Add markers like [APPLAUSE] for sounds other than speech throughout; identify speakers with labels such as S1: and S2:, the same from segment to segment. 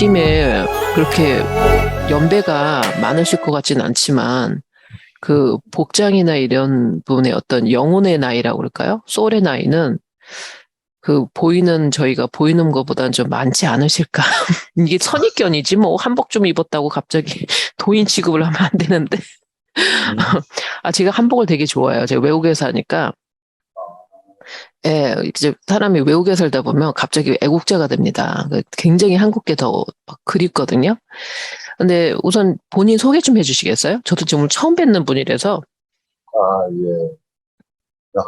S1: 느낌에 그렇게 연배가 많으실 것 같진 않지만 그 복장이나 이런 분의 어떤 영혼의 나이라고 그럴까요? 소울의 나이는 그 보이는 저희가 보이는 것보다는 좀 많지 않으실까. [LAUGHS] 이게 선입견이지 뭐 한복 좀 입었다고 갑자기 [LAUGHS] 도인 취급을 하면 안 되는데. [LAUGHS] 아 제가 한복을 되게 좋아해요. 제가 외국에 사니까. 예, 이제 사람이 외국에 살다 보면 갑자기 애국자가 됩니다. 그 굉장히 한국게 더막 그립거든요. 근데 우선 본인 소개 좀 해주시겠어요? 저도 지금 처음 뵙는 분이라서.
S2: 아, 예.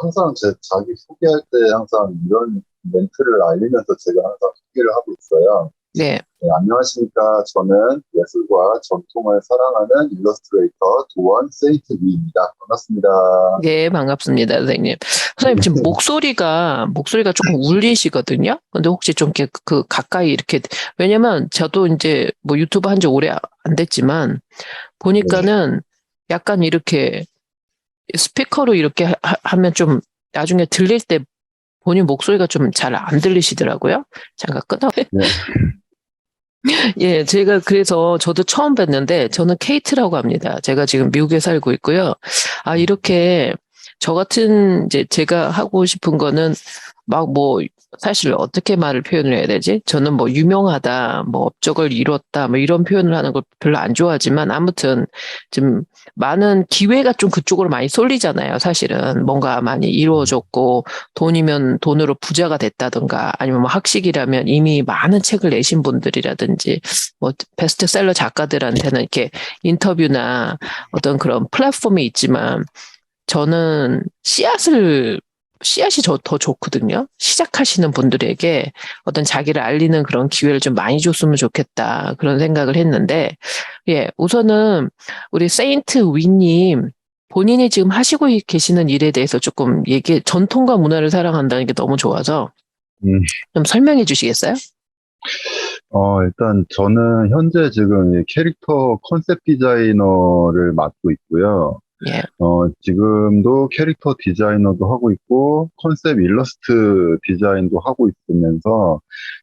S2: 항상 제 자기 소개할 때 항상 이런 멘트를 알리면서 제가 항상 소개를 하고 있어요.
S1: 네,
S2: 네, 안녕하십니까. 저는 예술과 전통을 사랑하는 일러스트레이터 도원 세이트 위입니다. 반갑습니다.
S1: 네, 반갑습니다, 선생님. 선생님, 지금 목소리가, 목소리가 조금 울리시거든요? 근데 혹시 좀 이렇게 그 가까이 이렇게, 왜냐면 저도 이제 뭐 유튜브 한 지 오래 안 됐지만, 보니까는 약간 이렇게 스피커로 이렇게 하- 하면 좀 나중에 들릴 때 본인 목소리가 좀 잘 안 들리시더라고요. 잠깐 끊어.
S2: 네.
S1: 예, 제가 그래서 저도 처음 뵀는데 저는 케이트라고 합니다. 제가 지금 미국에 살고 있고요. 아, 이렇게 저 같은 이제 제가 하고 싶은 거는 막 뭐 사실 어떻게 말을 표현을 해야 되지? 저는 뭐 유명하다, 뭐 업적을 이뤘다, 뭐 이런 표현을 하는 걸 별로 안 좋아하지만 아무튼 좀 많은 기회가 좀 그쪽으로 많이 쏠리잖아요. 사실은 뭔가 많이 이루어졌고 돈이면 돈으로 부자가 됐다든가 아니면 뭐 학식이라면 이미 많은 책을 내신 분들이라든지 뭐 베스트셀러 작가들한테는 이렇게 인터뷰나 어떤 그런 플랫폼이 있지만 저는 씨앗을 씨앗이 저, 더 좋거든요. 시작하시는 분들에게 어떤 자기를 알리는 그런 기회를 좀 많이 줬으면 좋겠다. 그런 생각을 했는데, 예, 우선은 우리 세인트 위님, 본인이 지금 하시고 계시는 일에 대해서 조금 얘기, 전통과 문화를 사랑한다는 게 너무 좋아서
S2: 음.
S1: 좀 설명해 주시겠어요?
S2: 어, 일단 저는 현재 지금 이 캐릭터 컨셉 디자이너를 맡고 있고요.
S1: 예,
S2: 어, 지금도 캐릭터 디자이너도 하고 있고, 컨셉 일러스트 디자인도 하고 있으면서,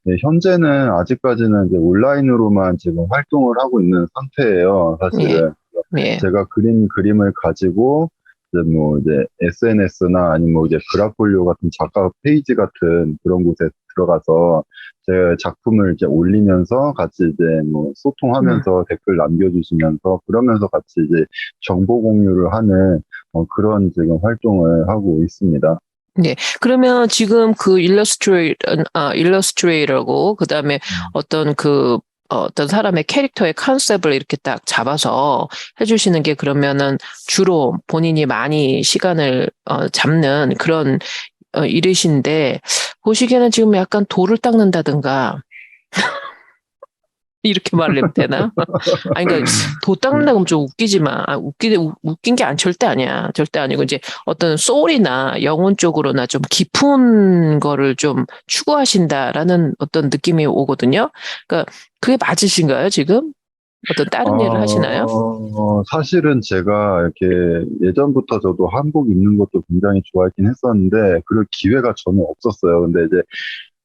S2: 예, 현재는 아직까지는 이제 온라인으로만 지금 활동을 하고 있는 상태예요, 사실은.
S1: 예,
S2: 제가 그린 그림을 가지고, 뭐 이제 SNS나 아니면 뭐 이제 그라폴리오 같은 작가 페이지 같은 그런 곳에 들어가서 제 작품을 이제 올리면서 같이 이제 뭐 소통하면서 댓글 남겨주시면서 그러면서 같이 이제 정보 공유를 하는 어, 그런 지금 활동을 하고 있습니다.
S1: 그러면 지금 그 일러스트레이, 아, 일러스트레이터고, 그 다음에 어떤 그, 어, 어떤 사람의 캐릭터의 컨셉을 이렇게 딱 잡아서 해주시는 게 그러면은 주로 본인이 많이 시간을 어, 잡는 그런 어, 일이신데, 보시기에는 지금 약간 돌을 닦는다든가, 이렇게 말하면 되나? 아니, 그러니까 도 닦는다 그러면 좀 웃기지만, 아, 웃기, 웃- 웃긴 게 안, 절대 아니야. 절대 아니고, 이제 어떤 소울이나 영혼 쪽으로나 좀 깊은 거를 좀 추구하신다라는 어떤 느낌이 오거든요. 그러니까 그게 맞으신가요, 지금? 어떤 다른 일을
S2: 어,
S1: 하시나요?
S2: 어, 사실은 제가 이렇게 예전부터 저도 한복 입는 것도 굉장히 좋아했긴 했었는데, 그럴 기회가 전혀 없었어요. 근데 이제,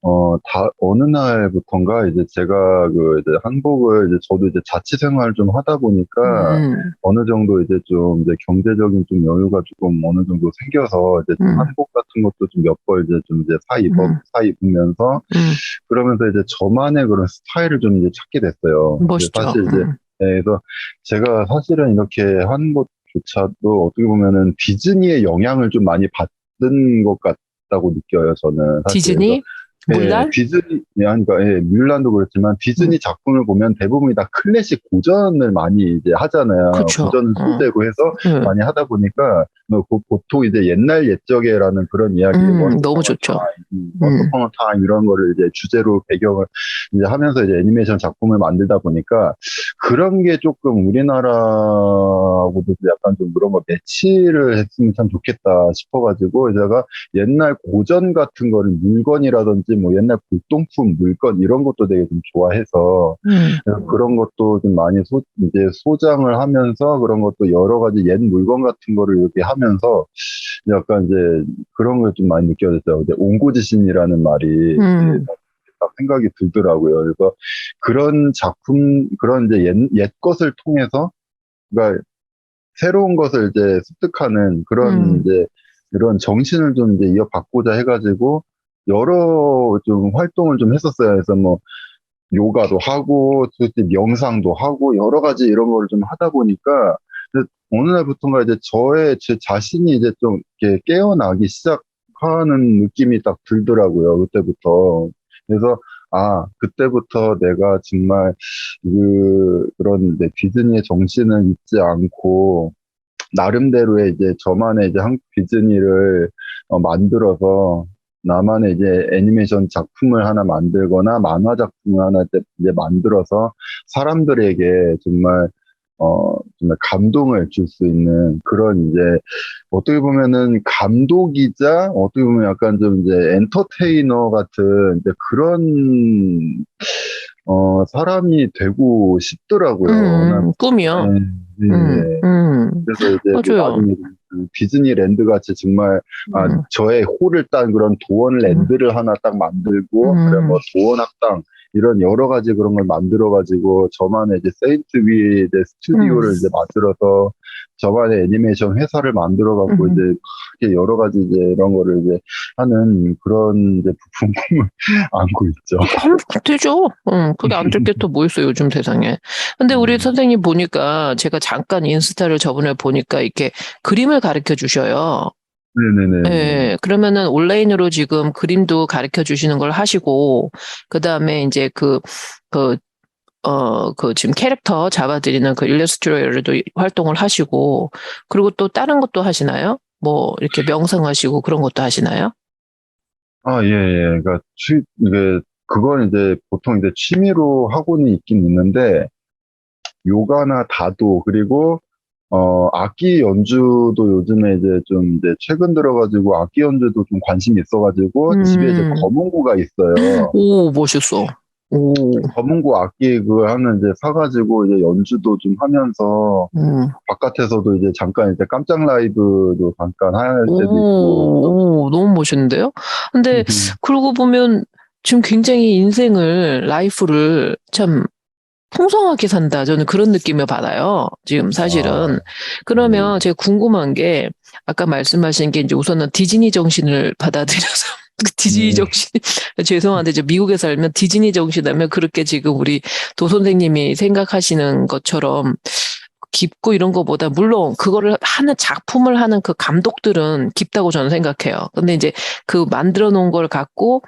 S2: 어, 다, 어느 날부턴가 이제 제가 그 이제 한복을 이제 저도 이제 자취 생활 좀 하다 보니까
S1: 음,
S2: 어느 정도 이제 좀 이제 경제적인 좀 여유가 조금 어느 정도 생겨서 이제 좀
S1: 음.
S2: 한복 같은 것도 좀 몇 벌 이제 좀 이제 사 입어,
S1: 음.
S2: 사 입으면서
S1: 음,
S2: 그러면서 이제 저만의 그런 스타일을 좀 이제 찾게 됐어요.
S1: 멋있죠.
S2: 사실 이제
S1: 음,
S2: 네, 그래서 제가 사실은 이렇게 한 것조차도 어떻게 보면은 디즈니의 영향을 좀 많이 받은 것 같다고 느껴요, 저는. 사실.
S1: 디즈니?
S2: 그래서, 예,
S1: 물란?
S2: 디즈니, 아니, 그러니까, 예, 뮬란도 그렇지만 디즈니 작품을 보면 대부분이 다 클래식 고전을 많이 이제 하잖아요.
S1: 그쵸.
S2: 고전을
S1: 어.
S2: 소재고 해서
S1: 음,
S2: 많이 하다 보니까 뭐 보- 보통 이제 옛날 옛적에라는 그런 이야기,
S1: 음,
S2: 원스
S1: 너무
S2: 어폰 어
S1: 좋죠.
S2: 타임, 어폰 타임 이런 거를 이제 주제로 배경을 이제 하면서 이제 애니메이션 작품을 만들다 보니까 그런 게 조금 우리나라하고도 약간 좀 그런 거 매치를 했으면 참 좋겠다 싶어가지고 제가 옛날 고전 같은 거를 물건이라든지 가지 뭐 옛날 골동품 물건 이런 것도 되게 좀 좋아해서
S1: 음,
S2: 그런 것도 좀 많이 소, 이제 소장을 하면서 그런 것도 여러 가지 옛 물건 같은 거를 이렇게 하면서 약간 이제 그런 걸 좀 많이 느껴졌어요. 이제 옹고지신이라는 말이
S1: 음.
S2: 생각이 들더라고요. 그래서 그런 작품, 그런 이제 옛, 옛 것을 통해서 그러니까 새로운 것을 이제 습득하는 그런
S1: 음.
S2: 이제 이런 정신을 좀 이제 이어받고자 해가지고 여러 좀 활동을 좀 했었어요. 그래서 뭐 요가도 하고 또 이제 명상도 하고 여러 가지 이런 거를 좀 하다 보니까 어느 날부터인가 이제 저의 제 자신이 이제 좀 이렇게 깨어나기 시작하는 느낌이 딱 들더라고요. 그때부터. 그래서 아, 그때부터 내가 정말 그 그런 이제 디즈니의 정신을 잊지 않고 나름대로의 이제 저만의 이제 한국 디즈니를 어, 만들어서 나만의 이제 애니메이션 작품을 하나 만들거나 만화 작품을 하나 이제 만들어서 사람들에게 정말 어 정말 감동을 줄 수 있는 그런 이제 어떻게 보면은 감독이자 어떻게 보면 약간 좀 이제 엔터테이너 같은 이제 그런 어 사람이 되고 싶더라고요. 난
S1: 음, 꿈이요.
S2: 네, 네.
S1: 음, 음,
S2: 그래서 이제 뭐
S1: 맞아요.
S2: 그 디즈니랜드 같이 정말 아,
S1: 음,
S2: 저의 호를 딴 그런 도원랜드를 하나 딱 만들고
S1: 음.
S2: 그래 뭐 도원학당 이런 여러 가지 그런 걸 만들어 가지고 저만의 이제 세인트 위 이제 스튜디오를
S1: 음.
S2: 이제 만들어서 저만의 애니메이션 회사를 만들어 갖고
S1: 음.
S2: 이제 이렇게 여러 가지 이제 이런 거를 이제 하는 그런 이제 부품 꿈을 [LAUGHS] 안고 있죠.
S1: 되죠. 응, 그게 안 될 게 또 뭐 있어요, 요즘 세상에. 근데 우리
S2: 음.
S1: 선생님 보니까 제가 잠깐 인스타를 저번에 보니까 이렇게 그림을 가르쳐 주셔요.
S2: 네네네.
S1: 예, 그러면은 온라인으로 지금 그림도 가르쳐 주시는 걸 하시고, 그 다음에 이제 그, 그, 어, 그 지금 캐릭터 잡아드리는 그 일러스트레이터도 활동을 하시고, 그리고 또 다른 것도 하시나요? 뭐, 이렇게 명상하시고 그런 것도 하시나요?
S2: 아, 예, 예. 그러니까, 취, 이게, 그건 이제 보통 이제 취미로 학원이 있긴 있는데, 요가나 다도, 그리고, 어, 악기 연주도 요즘에 이제 좀 이제 최근 들어가지고 악기 연주도 좀 관심이 있어가지고,
S1: 음.
S2: 집에 이제 검은고가 있어요.
S1: 오, 멋있어. 오,
S2: 검은고 악기 그 하는 이제 사가지고 이제 연주도 좀 하면서,
S1: 음.
S2: 바깥에서도 이제 잠깐 이제 깜짝 라이브도 잠깐 할 때도 있고.
S1: 오, 오, 너무 멋있는데요? 근데
S2: 음.
S1: 그러고 보면 지금 굉장히 인생을, 라이프를 참 풍성하게 산다. 저는 그런 느낌을 받아요. 지금 사실은.
S2: 아,
S1: 그러면 제가 궁금한 게 아까 말씀하신 게 이제 우선은 디즈니 정신을 [LAUGHS] 받아들여서 그 디즈니
S2: 음.
S1: 정신 [LAUGHS] 죄송한데 저 미국에 살면 디즈니 정신하면 그렇게 지금 우리 도 선생님이 생각하시는 것처럼 깊고 이런 거보다 물론 그거를 하는 작품을 하는 그 감독들은 깊다고 저는 생각해요. 근데 이제 그 만들어 놓은 걸 갖고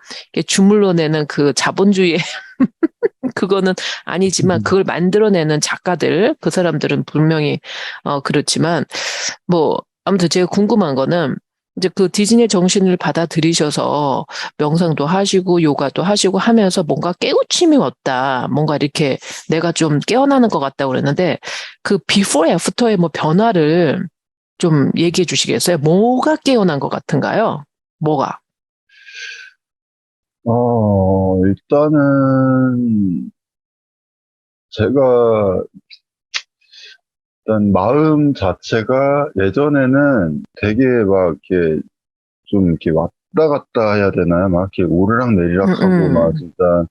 S1: 주물러 내는 그 자본주의의 [LAUGHS] 그거는 아니지만
S2: 음.
S1: 그걸 만들어내는 작가들 그 사람들은 분명히 어 그렇지만 뭐 아무튼 제가 궁금한 거는 이제 그 디즈니의 정신을 받아들이셔서 명상도 하시고 요가도 하시고 하면서 뭔가 깨우침이 왔다. 뭔가 이렇게 내가 좀 깨어나는 것 같다 그랬는데 그 비포 애프터의 뭐 변화를 좀 얘기해 주시겠어요? 뭐가 깨어난 것 같은가요? 뭐가?
S2: 어, 일단은, 제가, 일단 마음 자체가 예전에는 되게 막 이렇게 좀 이렇게 왔다 갔다 해야 되나요? 막 이렇게 오르락 내리락 하고
S1: 음, 음.
S2: 막 진짜,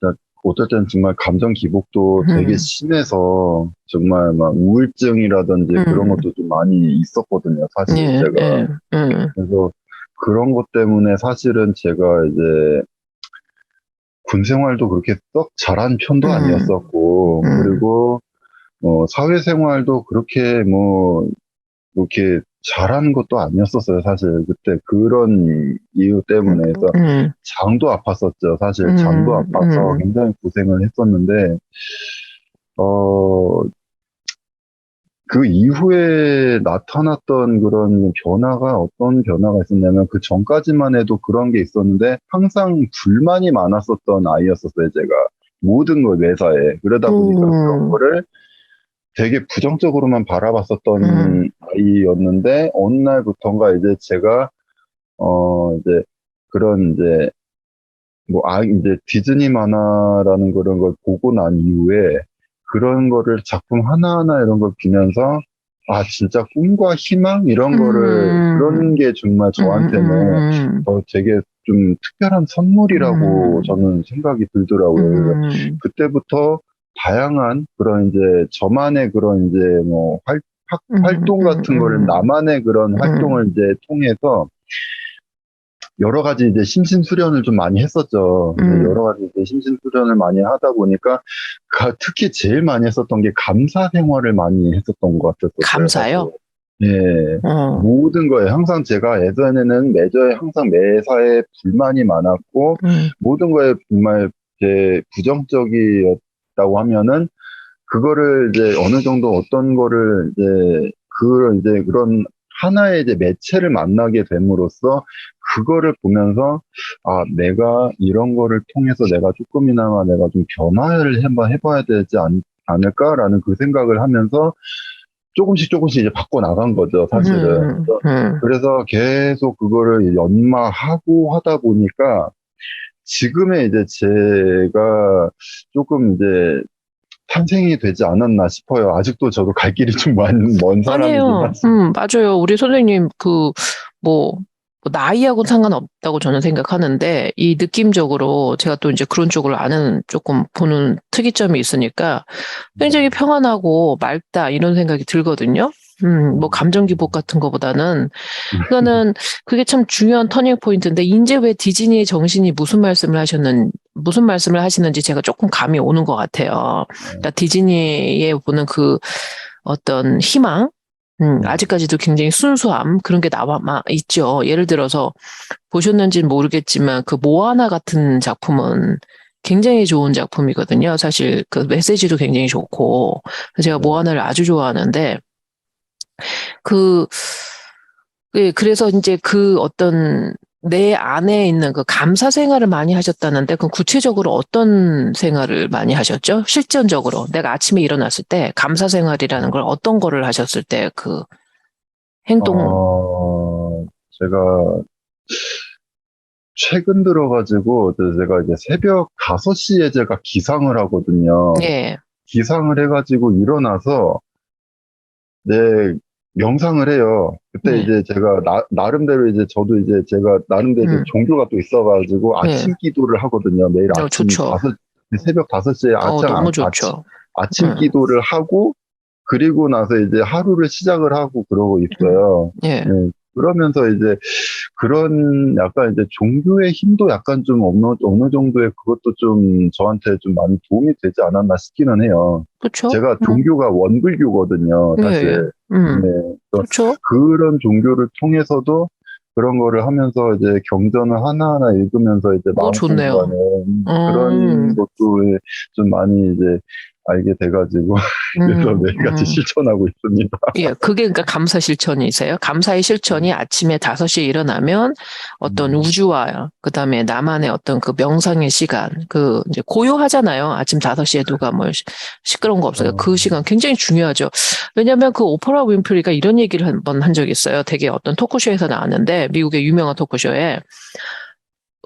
S2: 진짜 어떨 땐 정말 감정 기복도 되게
S1: 음.
S2: 심해서 정말 막 우울증이라든지 그런
S1: 음.
S2: 것도 좀 많이 있었거든요, 사실
S1: 예,
S2: 제가.
S1: 예, 예.
S2: 그래서 그런 것 때문에 사실은 제가 이제 군 생활도 그렇게 썩 잘한 편도
S1: 음.
S2: 아니었었고,
S1: 음.
S2: 그리고 어, 사회생활도 그렇게 뭐, 이렇게 잘하는 것도 아니었었어요, 사실. 그때 그런 이유 때문에. 그래서
S1: 음,
S2: 장도 아팠었죠, 사실.
S1: 음,
S2: 장도 아파서
S1: 음.
S2: 굉장히 고생을 했었는데, 어, 그 이후에 나타났던 그런 변화가 어떤 변화가 있었냐면 그 전까지만 해도 그런 게 있었는데 항상 불만이 많았었던 아이였었어요, 제가. 모든 걸 매사에. 그러다 보니까
S1: 음.
S2: 그런 거를 되게 부정적으로만 바라봤었던
S1: 음.
S2: 아이였는데 어느 날부턴가 이제 제가 어 이제 그런 이제 뭐, 아, 이제 디즈니 만화라는 그런 걸 보고 난 이후에 그런 거를 작품 하나하나 이런 걸 보면서 아, 진짜 꿈과 희망? 이런 거를,
S1: 음.
S2: 그런 게 정말 저한테는
S1: 음,
S2: 어, 되게 좀 특별한 선물이라고
S1: 음.
S2: 저는 생각이 들더라고요.
S1: 음,
S2: 그때부터 다양한 그런 이제 저만의 그런 이제 뭐 활, 활-
S1: 음,
S2: 활동 같은
S1: 음,
S2: 거를
S1: 음.
S2: 나만의 그런 활동을 이제 통해서 여러 가지 이제 심신 수련을 좀 많이 했었죠.
S1: 음.
S2: 여러 가지 이제 심신 수련을 많이 하다 보니까 가- 특히 제일 많이 했었던 게 감사 생활을 많이 했었던 것 같았어요.
S1: 감사요?
S2: 예.
S1: 어,
S2: 모든 거에 항상 제가 예전에는 매저에 항상 매사에 불만이 많았고
S1: 음,
S2: 모든 거에 정말 이제 부정적이었다고 하면은 그거를 이제 어느 정도 어떤 거를 이제 그 이제 그런 하나의 이제 매체를 만나게 됨으로써 그거를 보면서 아 내가 이런 거를 통해서 내가 조금이나마 내가 좀 변화를 해봐 해봐야 되지 않, 않을까라는 그 생각을 하면서 조금씩 조금씩 이제 바꿔 나간 거죠 사실은
S1: 음, 음.
S2: 그래서 계속 그거를 연마하고 하다 보니까 지금의 이제 제가 조금 이제 탄생이 되지 않았나 싶어요. 아직도 저도 갈 길이 좀 먼. 하지만.
S1: 음, 맞아요. 우리 선생님, 그, 뭐, 뭐 나이하고 상관없다고 저는 생각하는데, 이 느낌적으로 제가 또 이제 그런 쪽을 아는 조금 보는 특이점이 있으니까 굉장히 평안하고 맑다, 이런 생각이 들거든요. 음, 뭐 감정 기복 같은 거보다는 그거는 그게 참 중요한 터닝 포인트인데 이제 왜 디즈니의 정신이 무슨 말씀을 하셨는 무슨 말씀을 하시는지 제가 조금 감이 오는 것 같아요. 그러니까 디즈니에 보는 그 어떤 희망, 음,
S2: 네.
S1: 아직까지도 굉장히 순수함 그런 게 나와 마- 있죠. 예를 들어서 보셨는지는 모르겠지만 그 모아나 같은 작품은 굉장히 좋은 작품이거든요. 사실 그 메시지도 굉장히 좋고 제가
S2: 네.
S1: 모아나를 아주 좋아하는데 그 예, 그래서 이제 그 어떤 내 안에 있는 그 감사 생활을 많이 하셨다는데 그 구체적으로 어떤 생활을 많이 하셨죠? 실전적으로 내가 아침에 일어났을 때 감사 생활이라는 걸 어떤 거를 하셨을 때 그 행동
S2: 어, 제가 최근 들어가지고 제가 이제 새벽 5시에 제가 기상을 하거든요.
S1: 예.
S2: 기상을 해가지고 일어나서 내 명상을 해요. 그때
S1: 네.
S2: 이제 제가 나, 나름대로 이제 저도 이제 제가 나름대로
S1: 음.
S2: 종교가 또 있어가지고
S1: 네.
S2: 아침 기도를 하거든요. 매일
S1: 어,
S2: 아침
S1: 좋죠.
S2: 다섯 새벽 5시에
S1: 어,
S2: 아침
S1: 너무
S2: 아침. 아침
S1: 음.
S2: 기도를 하고 그리고 나서 이제 하루를 시작을 하고 그러고 있어요.
S1: 예.
S2: 네, 그러면서 이제 그런 약간 이제 종교의 힘도 약간 좀 어느, 어느 정도의 그것도 좀 저한테 좀 많이 도움이 되지 않았나 싶기는 해요.
S1: 그렇죠.
S2: 제가 종교가 원불교거든요, 사실.
S1: 음.
S2: 네,
S1: 그렇죠.
S2: 그런 종교를 통해서도 그런 거를 하면서 이제 경전을 하나하나 읽으면서 이제 마음
S1: 좋네요.
S2: 공부하는
S1: 음.
S2: 그런 것도 좀 많이 이제 알게 돼가지고 [LAUGHS] 그래서
S1: 음,
S2: 매일같이
S1: 음.
S2: 실천하고 있습니다.
S1: 예, 그게 그러니까 감사 실천이세요. 감사의 실천이 아침에 5시에 일어나면 어떤
S2: 음.
S1: 우주와 그다음에 나만의 어떤 그 명상의 시간, 그 이제 고요하잖아요. 아침 5시에 누가 뭐 시- 시끄러운 거 없어요.
S2: 어.
S1: 그 시간 굉장히 중요하죠. 왜냐하면 그 오프라 윈프리가 이런 얘기를 한 번 한 적이 있어요. 되게 어떤 토크쇼에서 나왔는데 미국의 유명한 토크쇼에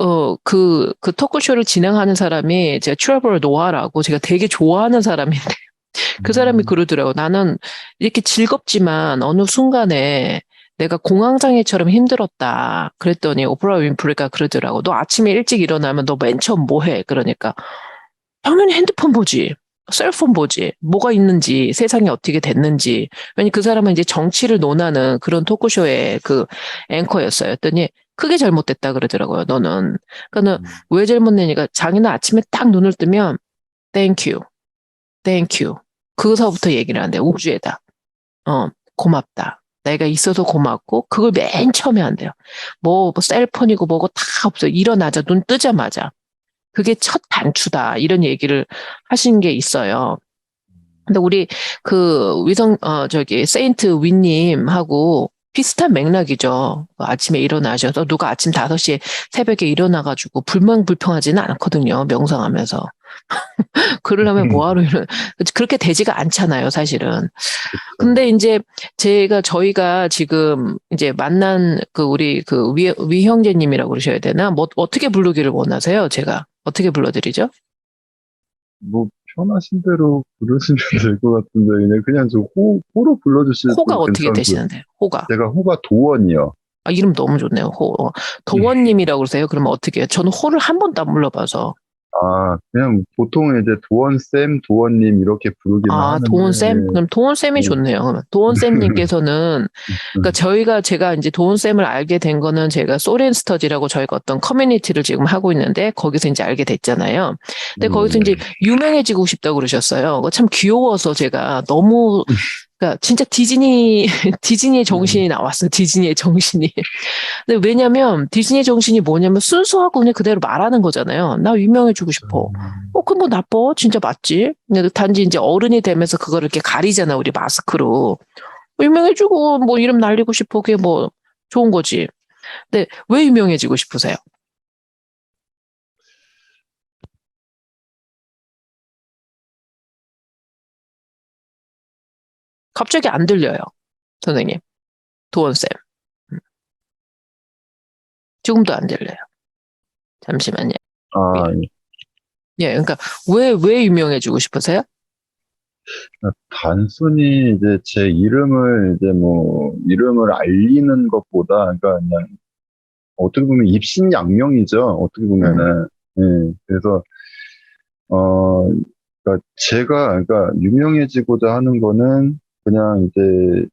S1: 어, 그, 그 토크쇼를 진행하는 사람이 제가 트래블 노아라고 제가 되게 좋아하는 사람인데 [LAUGHS] 그 사람이
S2: 음.
S1: 그러더라고. 나는 이렇게 즐겁지만 어느 순간에 내가 공황장애처럼 힘들었다. 그랬더니 오프라 윈프리가 그러더라고. 너 아침에 일찍 일어나면 너 맨 처음 뭐 해? 그러니까 당연히 핸드폰 보지. 셀폰 보지. 뭐가 있는지, 세상이 어떻게 됐는지. 왜냐 그 사람은 이제 정치를 논하는 그런 토크쇼의 그 앵커였어요. 했더니 크게 잘못됐다 그러더라고요. 너는. 그러니까는
S2: 음.
S1: 왜 잘못내니까 자기는 아침에 딱 눈을 뜨면 땡큐. 땡큐. 그거서부터 얘기를 한대. 우주에다. 어, 고맙다. 내가 있어서 고맙고 그걸 맨 처음에 한대요. 뭐, 뭐 셀폰이고 뭐고 다 없어요. 일어나자 눈 뜨자마자. 그게 첫 단추다. 이런 얘기를 하신 게 있어요. 근데 우리 그 위성 어 저기 세인트 윈님하고 비슷한 맥락이죠. 아침에 일어나셔서 누가 아침 5시에 새벽에 일어나가지고 불멍불평하지는 않거든요. 명상하면서. [LAUGHS] 그러려면 뭐하러 이런, 그렇게 되지가 않잖아요, 사실은. 근데 이제 제가, 저희가 지금 이제 만난 그 우리 그 위, 위형제님이라고 그러셔야 되나? 뭐, 어떻게 부르기를 원하세요? 제가. 어떻게 불러드리죠?
S2: 뭐 편하신 대로 부르시면 [LAUGHS] 될 것 같은데 그냥 그냥 저 호, 호로 불러주실
S1: 호가
S2: 분
S1: 어떻게. 되시는데? 호가.
S2: 제가 호가 도원이요.
S1: 아, 이름 너무 좋네요. 호. 어, 도원님이라고 그러세요? 그러면 어떻게 해요? 저는 호를 한 번도 안 불러봐서.
S2: 아 그냥 보통 이제 도원쌤, 도원님 이렇게 부르기만
S1: 아,
S2: 하는데
S1: 도원쌤? 그럼 도원쌤이
S2: 네.
S1: 좋네요. 그러면 도원쌤님께서는, [LAUGHS] 그러니까 저희가, 제가 이제 도원쌤을 알게 된 거는 제가 소렌 스터디라고 저희가 어떤 커뮤니티를 지금 하고 있는데, 거기서 이제 알게 됐잖아요. 근데
S2: 음,
S1: 거기서 이제 유명해지고 싶다고 그러셨어요. 참 귀여워서 제가 너무, [LAUGHS] 그러니까 진짜 디즈니, [LAUGHS] 디즈니의 정신이 나왔어요. 디즈니의 정신이. 근데 왜냐면 디즈니의 정신이 뭐냐면 순수하고 그냥 그대로 말하는 거잖아요. 나 유명해지고 싶어.
S2: 음,
S1: 어, 그럼 뭐 나빠? 진짜 맞지? 근데 단지 이제 어른이 되면서 그거를 이렇게 가리잖아, 우리 마스크로. 유명해지고, 뭐 이름 날리고 싶어. 그게 뭐 좋은 거지. 근데 왜 유명해지고 싶으세요? 갑자기 안 들려요, 선생님. 도원쌤. 음. 지금도 안 들려요. 잠시만요.
S2: 아
S1: 예, 그러니까 왜, 왜 유명해지고 싶으세요?
S2: 단순히 이제 제 이름을 이제 뭐 이름을 알리는 것보다 그러니까 그냥 어떻게 보면 입신양명이죠. 어떻게 보면은 예, 그래서 어 그러니까 제가 그러니까 유명해지고자 하는 거는 그냥 이제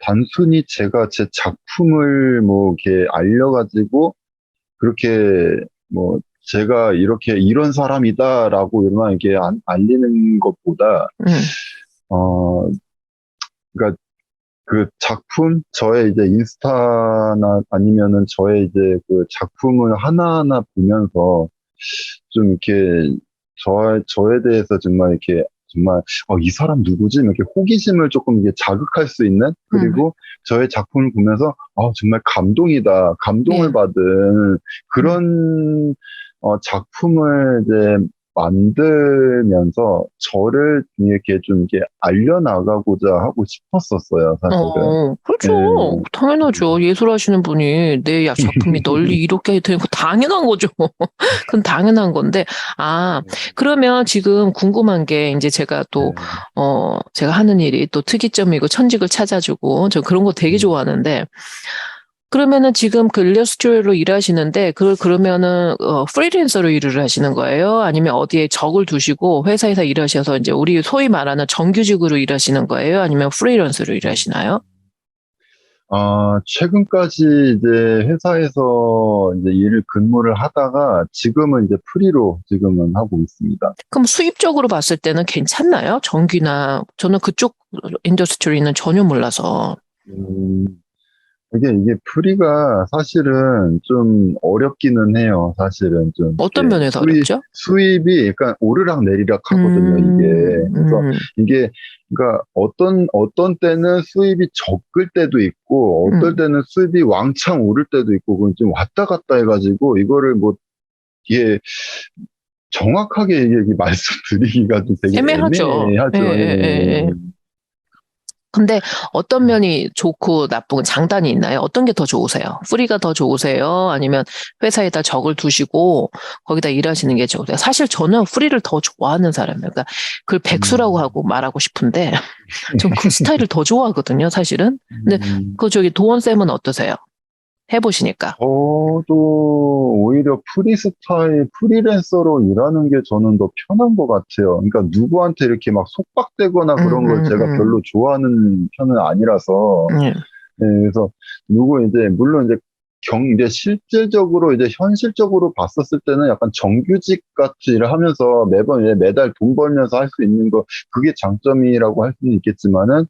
S2: 단순히 제가 제 작품을 뭐 이렇게 알려가지고 그렇게 뭐 제가 이렇게 이런 사람이다라고 이만 이렇게 안- 알리는 것보다
S1: 음,
S2: 어, 그러니까 그 작품, 저의 이제 인스타나 아니면은 저의 이제 그 작품을 하나하나 보면서 좀 이렇게 저, 저에 대해서 정말 이렇게 정말 어, 이 사람 누구지? 이렇게 호기심을 조금 이게 자극할 수 있는 그리고 저의 작품을 보면서 아, 정말 감동이다. 감동을
S1: 네.
S2: 받은 그런 어, 작품을 이제 만들면서 저를 이렇게 좀 이렇게 알려나가고자 하고 싶었었어요, 사실은.
S1: 어, 그렇죠.
S2: 네.
S1: 당연하죠. 예술하시는 분이 내 야- 작품이 널리 [LAUGHS] 이렇게 되는 거 당연한 거죠. [LAUGHS] 그건 당연한 건데, 아, 그러면 지금 궁금한 게 이제 제가 또,
S2: 네.
S1: 어, 제가 하는 일이 또 특이점이고 천직을 찾아주고, 저 그런 거 되게
S2: 음.
S1: 좋아하는데, 그러면은 지금 그 일러스트레이터로 일하시는데, 그걸 그러면은, 어, 프리랜서로 일을 하시는 거예요? 아니면 어디에 적을 두시고 회사에서 일하셔서 이제 우리 소위 말하는 정규직으로 일하시는 거예요? 아니면 프리랜서로 일하시나요?
S2: 아, 최근까지 이제 회사에서 이제 일을 근무를 하다가 지금은 이제 프리로 지금은 하고 있습니다.
S1: 그럼 수입적으로 봤을 때는 괜찮나요? 전기나, 저는 그쪽 인더스트리는 전혀 몰라서.
S2: 음, 이게, 이게 프리가 사실은 좀 어렵기는 해요. 사실은 좀.
S1: 어떤 면에서
S2: 수입,
S1: 어렵죠?
S2: 수입이 약간 오르락 내리락 하거든요,
S1: 음,
S2: 이게. 그래서
S1: 음,
S2: 이게, 그러니까 어떤, 어떤 때는 수입이 적을 때도 있고, 어떨
S1: 음.
S2: 때는 수입이 왕창 오를 때도 있고, 그건 좀 왔다 갔다 해가지고, 이거를 뭐, 이게, 정확하게 이게 이게 말씀드리기가 좀 되게
S1: 애매하죠.
S2: 애매하죠.
S1: 예, 예, 예, 예. 근데 어떤 면이 좋고 나쁜 장단이 있나요? 어떤 게 더 좋으세요? 프리가 더 좋으세요? 아니면 회사에다 적을 두시고 거기다 일하시는 게 좋으세요? 사실 저는 프리를 더 좋아하는 사람이에요. 그러니까 그걸 백수라고
S2: 음.
S1: 하고 말하고 싶은데 [LAUGHS] 전 그 스타일을 더 좋아하거든요, 사실은. 근데
S2: 음,
S1: 그 저기 도원 쌤은 어떠세요? 해보시니까.
S2: 저도 오히려 프리 스타일, 프리랜서로 일하는 게 저는 더 편한 것 같아요. 그러니까 누구한테 이렇게 막 속박되거나 그런
S1: 음,
S2: 걸
S1: 음,
S2: 제가
S1: 음.
S2: 별로 좋아하는 편은 아니라서,
S1: 예.
S2: 네, 그래서 누구 이제 물론 이제 경 이제 실질적으로 이제 현실적으로 봤었을 때는 약간 정규직 같이 일을 하면서 매번 이제 매달 돈 벌면서 할 수 있는 거 그게 장점이라고 할 수는 있겠지만은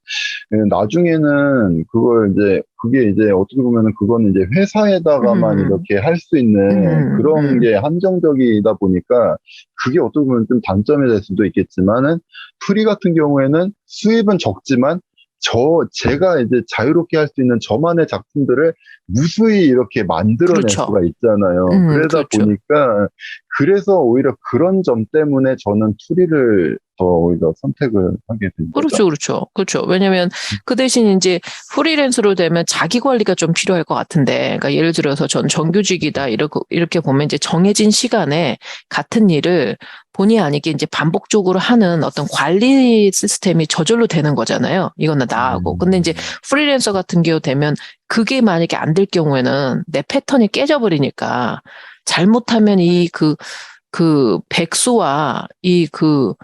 S2: 예, 나중에는 그걸 이제 그게 이제 어떻게 보면은 그거는 이제 회사에다가만
S1: 음.
S2: 이렇게 할 수 있는
S1: 음,
S2: 그런
S1: 음.
S2: 게 한정적이다 보니까 그게 어떻게 보면 좀 단점이 될 수도 있겠지만은 프리 같은 경우에는 수입은 적지만 저 제가 이제 자유롭게 할 수 있는 저만의 작품들을 무수히 이렇게 만들어낼
S1: 그렇죠.
S2: 수가 있잖아요.
S1: 음,
S2: 그러다
S1: 그렇죠.
S2: 보니까 그래서 오히려 그런 점 때문에 저는 투리를 더 오히려 선택을 하게 된 거죠.
S1: 그렇죠, 그렇죠, 그렇죠. 왜냐면 그 대신 이제 프리랜서로 되면 자기 관리가 좀 필요할 것 같은데, 그러니까 예를 들어서 전 정규직이다 이렇게 이렇게 보면 이제 정해진 시간에 같은 일을 본의 아니게 이제 반복적으로 하는 어떤 관리 시스템이 저절로 되는 거잖아요. 이거는 나하고.
S2: 음.
S1: 근데 이제 프리랜서 같은 경우 되면 그게 만약에 안 될 경우에는 내 패턴이 깨져버리니까 잘못하면 이 그, 그 백수와 이 그,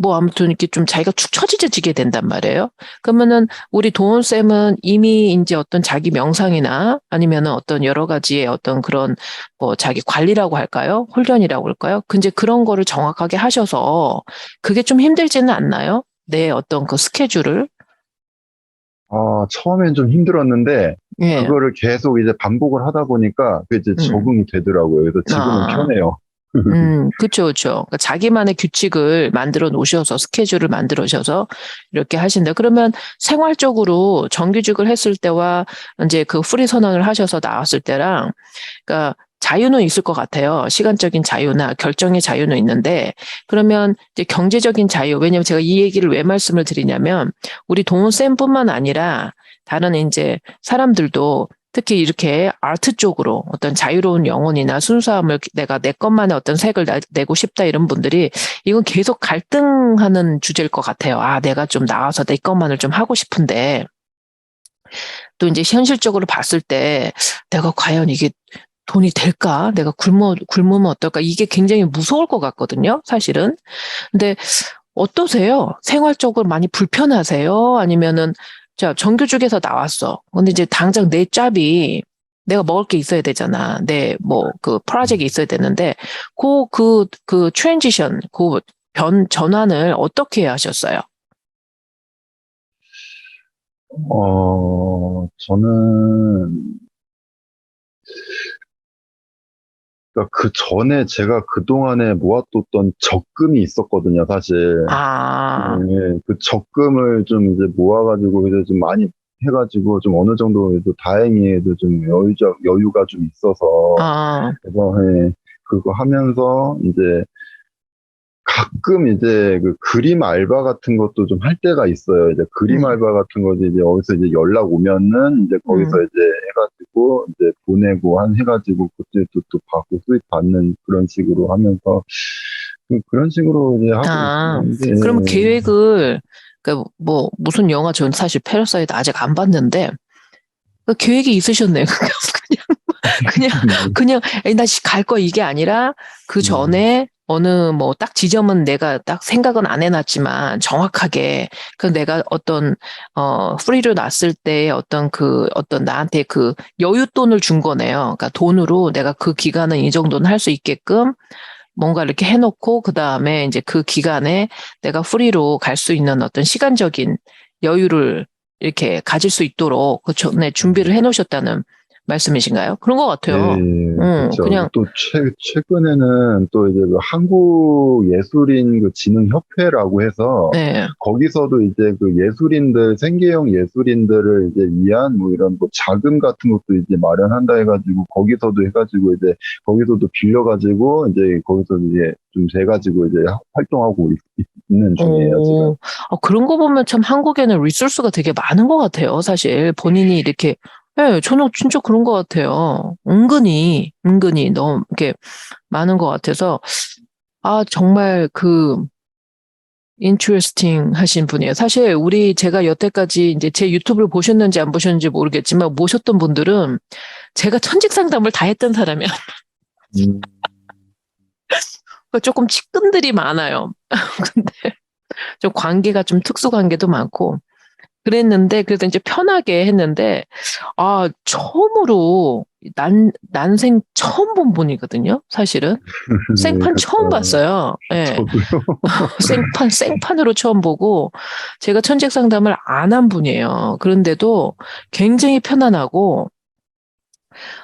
S1: 뭐 아무튼 이렇게 좀 자기가 축 처지지게 된단 말이에요. 그러면은 우리 도훈 쌤은 이미 이제 어떤 자기 명상이나 아니면은 어떤 여러 가지의 어떤 그런 뭐 자기 관리라고 할까요? 훈련이라고 할까요? 근데 그런 거를 정확하게 하셔서 그게 좀 힘들지는 않나요? 내 어떤 그 스케줄을.
S2: 아, 처음엔 좀 힘들었는데
S1: 예.
S2: 그거를 계속 이제 반복을 하다 보니까 그게 이제
S1: 음.
S2: 적응이 되더라고요. 그래서 지금은
S1: 아.
S2: 편해요.
S1: 음, 그쵸, 그쵸. 그러니까 자기만의 규칙을 만들어 놓으셔서, 스케줄을 만들어 셔서 이렇게 하신다. 그러면 생활적으로 정규직을 했을 때와 이제 그 프리 선언을 하셔서 나왔을 때랑, 그러니까 자유는 있을 것 같아요. 시간적인 자유나 결정의 자유는 있는데, 그러면 이제 경제적인 자유, 왜냐면 제가 이 얘기를 왜 말씀을 드리냐면, 우리 동훈쌤뿐만 아니라 다른 이제 사람들도 특히 이렇게 아트 쪽으로 어떤 자유로운 영혼이나 순수함을 내가 내 것만의 어떤 색을 나- 내고 싶다 이런 분들이 이건 계속 갈등하는 주제일 것 같아요. 아, 내가 좀 나와서 내 것만을 좀 하고 싶은데 또 이제 현실적으로 봤을 때 내가 과연 이게 돈이 될까? 내가 굶어, 굶으면 어떨까? 이게 굉장히 무서울 것 같거든요, 사실은. 근데 어떠세요? 생활적으로 많이 불편하세요? 아니면은 자, 정규직에서 나왔어. 근데 이제 당장 내 짭이 내가 먹을 게 있어야 되잖아. 내 뭐 그 프로젝트가 있어야 되는데 그그 그 트랜지션 그 변 전환을 어떻게 하셨어요?
S2: 어, 저는, 그러니까 그 전에 제가 그동안에 모아뒀던 적금이 있었거든요, 사실.
S1: 아,
S2: 예, 그 적금을 좀 이제 모아가지고 이제 좀 많이 해가지고 좀 어느 정도 그래도 다행히도 좀 여유적, 여유가 좀 있어서.
S1: 아,
S2: 그래서, 예, 그거 하면서 이제 가끔 이제 그 그림 알바 같은 것도 좀 할 때가 있어요. 이제 그림
S1: 음.
S2: 알바 같은 거 이제 어디서 이제 연락 오면은 이제 거기서
S1: 음.
S2: 이제 해가지고 이제 보내고 한 해가지고 그때도 또 받고 수익 받는 그런 식으로 하면서 그- 그런 식으로 이제 하고
S1: 아,
S2: 있는데
S1: 그럼 계획을 그뭐 무슨 영화 전 사실 패러사이트 아직 안 봤는데 그 계획이 있으셨네요. [LAUGHS] 그냥 [LAUGHS] 그냥 그냥 나갈 거 이게 아니라 그
S2: 음.
S1: 전에 어느 뭐 딱 지점은 내가 딱 생각은 안 해놨지만 정확하게 그 내가 어떤 어 프리로 났을 때 어떤 그 어떤 나한테 그 여윳돈을 준 거네요. 그러니까 돈으로 내가 그 기간은 이 정도는 할 수 있게끔 뭔가 이렇게 해놓고 그 다음에 이제 그 기간에 내가 프리로 갈 수 있는 어떤 시간적인 여유를 이렇게 가질 수 있도록 그 전에 준비를 해놓으셨다는 말씀이신가요? 그런 것 같아요.
S2: 네, 그렇죠.
S1: 그냥-
S2: 또 최, 최근에는 또 이제 그 한국 예술인 그 진흥 협회라고 해서
S1: 네.
S2: 거기서도 이제 그 예술인들, 생계형 예술인들을 이제 위한 뭐 이런 뭐 자금 같은 것도 이제 마련한다 해가지고 거기서도 해가지고 이제 거기서도 빌려가지고 이제 거기서 이제 좀 돼가지고 이제 활동하고 있, 는 중이에요, 지금.
S1: 어, 어, 그런 거 보면 참 한국에는 리소스가 되게 많은 것 같아요. 사실 본인이 이렇게 예, 저는 진짜 그런 것 같아요. 은근히 은근히 너무 이렇게 많은 것 같아서 아 정말 그 인트레스팅 하신 분이에요. 사실 우리 제가 여태까지 이제 제 유튜브를 보셨는지 안 보셨는지 모르겠지만 모셨던 분들은 제가 천직 상담을 다 했던 사람이야. [LAUGHS]
S2: 음,
S1: 그러니까 조금 측근들이 많아요. [LAUGHS] 근데 좀 관계가 좀 특수 관계도 많고 그랬는데 그래서 이제 편하게 했는데 아 처음으로 난 난생 처음 본 분이거든요. 사실은 [LAUGHS] 생판
S2: 네,
S1: 처음
S2: 그렇죠.
S1: 봤어요. 예.
S2: 저도요. [LAUGHS]
S1: 생판 생판으로 처음 보고 제가 천직 상담을 안 한 분이에요. 그런데도 굉장히 편안하고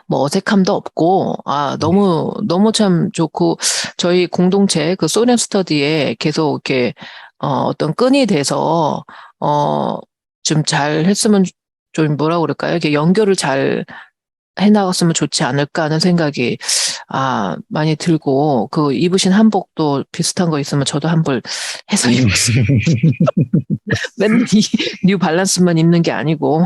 S1: 뭐 어색함도 없고 아 너무 너무 참 좋고 저희 공동체 그 소련 스터디에 계속 이렇게 어 어떤 끈이 돼서 어 좀 잘 했으면 좀 뭐라 그럴까요? 이렇게 연결을 잘 해나갔으면 좋지 않을까 하는 생각이 아 많이 들고 그 입으신 한복도 비슷한 거 있으면 저도 한벌 해서 입었어요. [LAUGHS] 맨날 이 뉴 발란스만 입는 게 아니고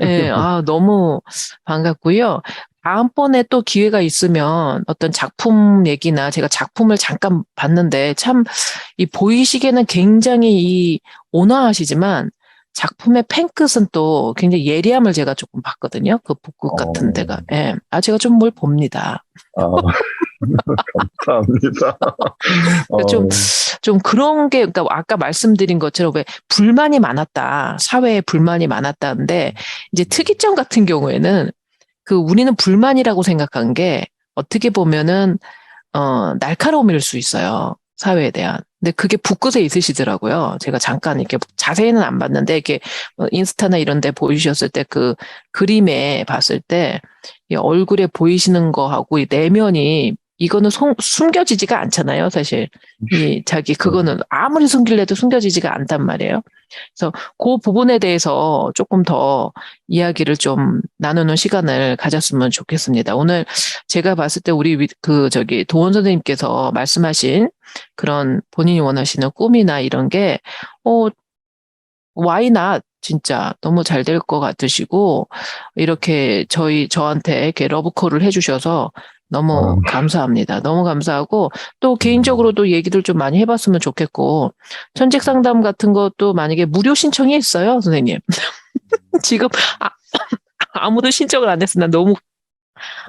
S2: 네.
S1: 예, 아, 너무 반갑고요. 다음번에 또 기회가 있으면 어떤 작품 얘기나 제가 작품을 잠깐 봤는데 참 이 보이시기에는 굉장히 이 온화하시지만 작품의 팬끝은 또 굉장히 예리함을 제가 조금 봤거든요. 그 북극 같은
S2: 어.
S1: 데가. 예. 아, 제가 좀 뭘 봅니다.
S2: 아, [LAUGHS] 감사합니다. 어, [LAUGHS]
S1: 좀, 좀 그런 게, 그러니까 아까 말씀드린 것처럼 왜 불만이 많았다. 사회에 불만이 많았다는데 이제 특이점 같은 경우에는 그 우리는 불만이라고 생각한 게 어떻게 보면은 어, 날카로움일 수 있어요. 사회에 대한. 근데 그게 북극에 있으시더라고요. 제가 잠깐 이렇게 자세히는 안 봤는데 이렇게 어, 인스타나 이런 데 보이셨을 때 그 그림에 봤을 때이 얼굴에 보이시는 거하고 이 내면이 이거는 송- 숨겨지지가 않잖아요, 사실. 이 자기 그거는 아무리 숨길래도 숨겨지지가 않단 말이에요. 그래서 그 부분에 대해서 조금 더 이야기를 좀 나누는 시간을 가졌으면 좋겠습니다. 오늘 제가 봤을 때 우리 위- 그 저기 도원 선생님께서 말씀하신 그런 본인이 원하시는 꿈이나 이런 게 어, why not? 진짜 너무 잘 될 것 같으시고 이렇게 저희 저한테 이렇게 러브콜을 해주셔서 너무
S2: 어.
S1: 감사합니다. 너무 감사하고 또 개인적으로도 얘기들 좀 많이 해봤으면 좋겠고 천직 상담 같은 것도 만약에 무료 신청이 있어요, 선생님. [LAUGHS] 지금 아, [LAUGHS] 아무도 신청을 안 했어. 나 너무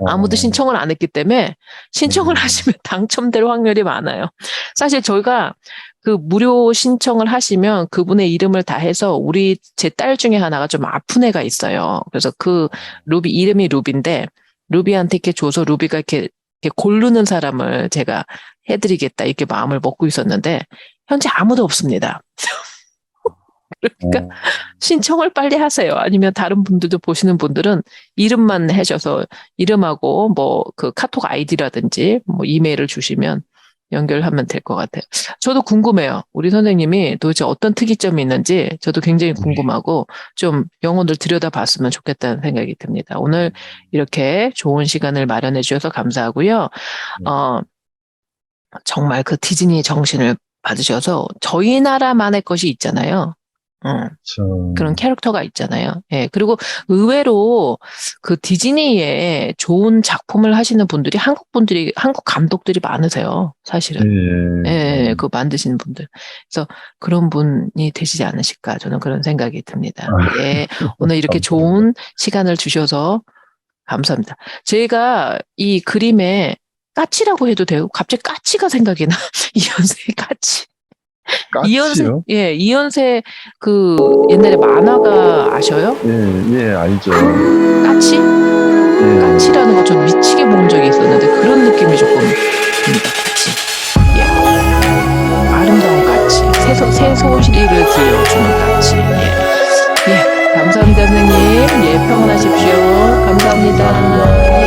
S1: 아무도
S2: 어,
S1: 신청을 안 했기 때문에 신청을
S2: 음.
S1: 하시면 [LAUGHS] 당첨될 확률이 많아요. 사실 저희가 그 무료 신청을 하시면 그분의 이름을 다 해서 우리 제 딸 중에 하나가 좀 아픈 애가 있어요. 그래서 그 루비 이름이 루비인데 루비한테 이렇게 줘서 루비가 이렇게, 이렇게 고르는 사람을 제가 해드리겠다 이렇게 마음을 먹고 있었는데 현재 아무도 없습니다. [LAUGHS] 그러니까
S2: 어,
S1: 신청을 빨리 하세요. 아니면 다른 분들도 보시는 분들은 이름만 하셔서 이름하고 뭐 그 카톡 아이디라든지 뭐 이메일을 주시면 연결하면 될 것 같아요. 저도 궁금해요. 우리 선생님이 도대체 어떤 특이점이 있는지 저도 굉장히 궁금하고 좀 영혼을 들여다봤으면 좋겠다는 생각이 듭니다. 오늘 이렇게 좋은 시간을 마련해 주셔서 감사하고요. 어, 정말 그 디즈니 정신을 받으셔서 저희 나라만의 것이 있잖아요. 음.
S2: 참,
S1: 그런 캐릭터가 있잖아요. 예. 그리고 의외로 그 디즈니에 좋은 작품을 하시는 분들이 한국 분들이, 한국 감독들이 많으세요. 사실은.
S2: 예,
S1: 예, 그 만드시는 분들. 그래서 그런 분이 되시지 않으실까 저는 그런 생각이 듭니다.
S2: 아.
S1: 예. [LAUGHS] 오늘 이렇게. 좋은 시간을 주셔서 감사합니다. 제가 이 그림에 까치라고 해도 돼요. 갑자기 까치가 생각이 나. [LAUGHS] 이현세의 까치.
S2: 까치요?
S1: 예, 이현세 그 옛날에 만화가 아셔요?
S2: 예, 예, 알죠.
S1: 까치?
S2: 예,
S1: 까치라는 거 좀 미치게 본 적이 있었는데 그런 느낌이 조금 듭니다. 까치. 예. 아름다운 까치. 새소, 새소리를 들려주는 까치. 예. 예. 감사합니다, 선생님. 예, 평안하십시오. 감사합니다.